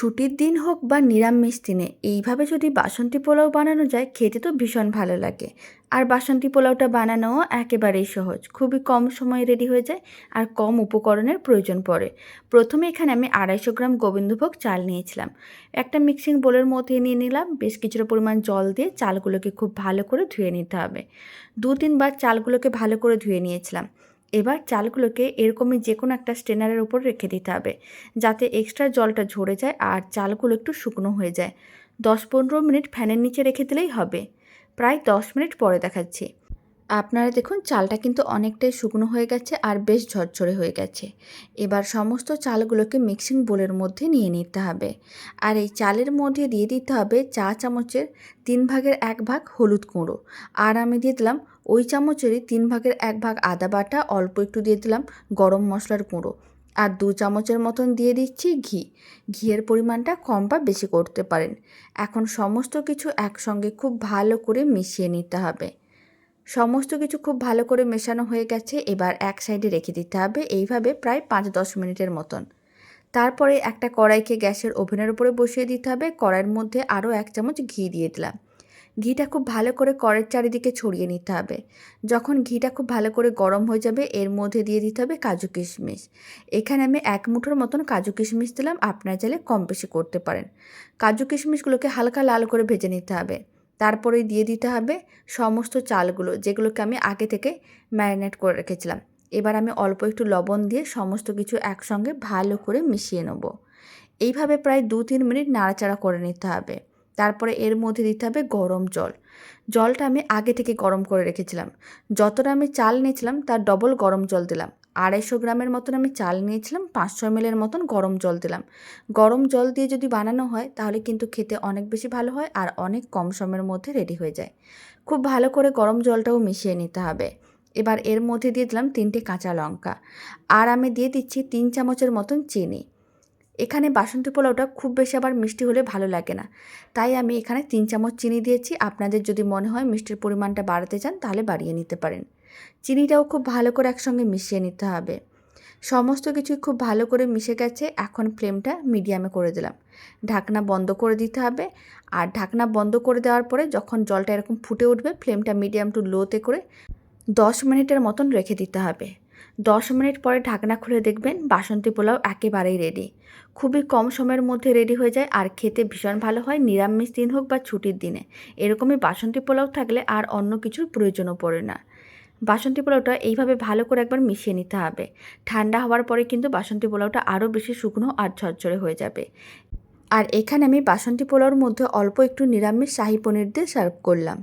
ছুটির দিন হোক বা নিরামিষ দিনে, এইভাবে যদি বাসন্তী পোলাও বানানো যায়, খেতে তো ভীষণ ভালো লাগে। আর বাসন্তী পোলাওটা বানানোও একেবারেই সহজ। খুবই কম সময়ে রেডি হয়ে যায় আর কম উপকরণের প্রয়োজন পড়ে। প্রথমে এখানে আমি আড়াইশো গ্রাম গোবিন্দভোগ চাল নিয়েছিলাম। একটা মিক্সিং বোলের মধ্যে নিয়ে নিলাম। বেশ কিছুটা পরিমাণ জল দিয়ে চালগুলোকে খুব ভালো করে ধুয়ে নিতে হবে। দু তিনবার চালগুলোকে ভালো করে ধুয়ে নিয়েছিলাম। এবার চালগুলোকে এরকমই যে কোনো একটা স্টেনারের উপর রেখে দিতে হবে, যাতে এক্সট্রা জলটা ঝরে যায় আর চালগুলো একটু শুকনো হয়ে যায়। দশ পনেরো মিনিট ফ্যানের নিচে রেখে দিলেই হবে। প্রায় দশ মিনিট পরে দেখাচ্ছি। আপনারা দেখুন, চালটা কিন্তু অনেকটাই শুকনো হয়ে গেছে আর বেশ ঝরঝরে হয়ে গেছে। এবার সমস্ত চালগুলোকে মিক্সিং বোলের মধ্যে নিয়ে নিতে হবে। আর এই চালের মধ্যে দিয়ে দিতে হবে চা চামচের তিন ভাগের এক ভাগ হলুদ গুঁড়ো। আর আমি দিয়ে দিলাম ওই চামচেরই তিন ভাগের এক ভাগ আদা বাটা অল্প একটু দিয়ে দিলাম গরম মশলার গুঁড়ো। আর দু চামচের মতন দিয়ে দিচ্ছি ঘি। ঘিয়ের পরিমাণটা কম বা বেশি করতে পারেন। এখন সমস্ত কিছু একসঙ্গে খুব ভালো করে মিশিয়ে নিতে হবে। সমস্ত কিছু খুব ভালো করে মেশানো হয়ে গেছে, এবার এক সাইডে রেখে দিতে হবে এইভাবে প্রায় পাঁচ দশ মিনিটের মতন। তারপরে একটা কড়াইকে গ্যাসের ওভেনের উপরে বসিয়ে দিতে হবে। কড়াইয়ের মধ্যে আরও এক চামচ ঘি দিয়ে দিলাম। ঘিটা খুব ভালো করে কড়ের চারিদিকে ছড়িয়ে নিতে হবে। যখন ঘিটা খুব ভালো করে গরম হয়ে যাবে, এর মধ্যে দিয়ে দিতে হবে কাজু কিশমিশ। এখানে আমি এক মুঠোর মতন কাজু কিশমিশ দিলাম, আপনারা চাইলে কম বেশি করতে পারেন। কাজু কিশমিশগুলোকে হালকা লাল করে ভেজে নিতে হবে। তারপরে দিয়ে দিতে হবে সমস্ত চালগুলো, যেগুলোকে আমি আগে থেকে ম্যারিনেট করে রেখেছিলাম। এবার আমি অল্প একটু লবণ দিয়ে সমস্ত কিছু একসঙ্গে ভালো করে মিশিয়ে নেব। এইভাবে প্রায় দু তিন মিনিট নাড়াচাড়া করে নিতে হবে। তারপরে এর মধ্যে দিতে হবে গরম জল। জলটা আমি আগে থেকে গরম করে রেখেছিলাম। যতটা আমি চাল নিয়েছিলাম তার ডবল গরম জল দিলাম। আড়াইশো গ্রামের মতন আমি চাল নিয়েছিলাম, পাঁচশো এমএলের মতন গরম জল দিলাম। গরম জল দিয়ে যদি বানানো হয় তাহলে কিন্তু খেতে অনেক বেশি ভালো হয় আর অনেক কম সময়ের মধ্যে রেডি হয়ে যায়। খুব ভালো করে গরম জলটাও মিশিয়ে নিতে হবে। এবার এর মধ্যে দিয়ে দিলাম তিনটে কাঁচা লঙ্কা। আর আমি দিয়ে দিচ্ছি তিন চামচের মতন চিনি। এখানে বাসন্তী পোলাওটা খুব বেশি আবার মিষ্টি হলে ভালো লাগে না। তাই আমি এখানে তিন চামচ চিনি দিয়েছি। আপনাদের যদি মনে হয় মিষ্টির পরিমাণটা বাড়াতে চান, তাহলে বাড়িয়ে নিতে পারেন। চিনিটাও খুব ভালো করে একসঙ্গে মিশিয়ে নিতে হবে। সমস্ত কিছুই খুব ভালো করে মিশে গেছে। এখন ফ্লেমটা মিডিয়ামে করে দিলাম। ঢাকনা বন্ধ করে দিতে হবে। আর ঢাকনা বন্ধ করে দেওয়ার পরে যখন জলটা এরকম ফুটে উঠবে, ফ্লেমটা মিডিয়াম টু লোতে করে দশ মিনিটের মতন রেখে দিতে হবে। দশ মিনিট পরে ঢাকনা খুলে দেখবেন বাসন্তী পোলাও একেবারেই রেডি খুবই কম সময়ের মধ্যে রেডি হয়ে যায় আর খেতে ভীষণ ভালো হয়, নিরামিষ দিন হোক বা ছুটির দিনে। এরকমই বাসন্তী পোলাও থাকলে আর অন্য কিছুর প্রয়োজনও পড়ে না। বাসন্তী পোলাওটা এইভাবে ভালো করে একবার মিশিয়ে নিতে হবে। ঠান্ডা হওয়ার পরে কিন্তু বাসন্তী পোলাওটা আরও বেশি শুকনো আর ঝরঝরে হয়ে যাবে। আর এখানে আমি বাসন্তী পোলাওর মধ্যে অল্প একটু নিরামিষ শাহি পনির দিয়ে সার্ভ করলাম।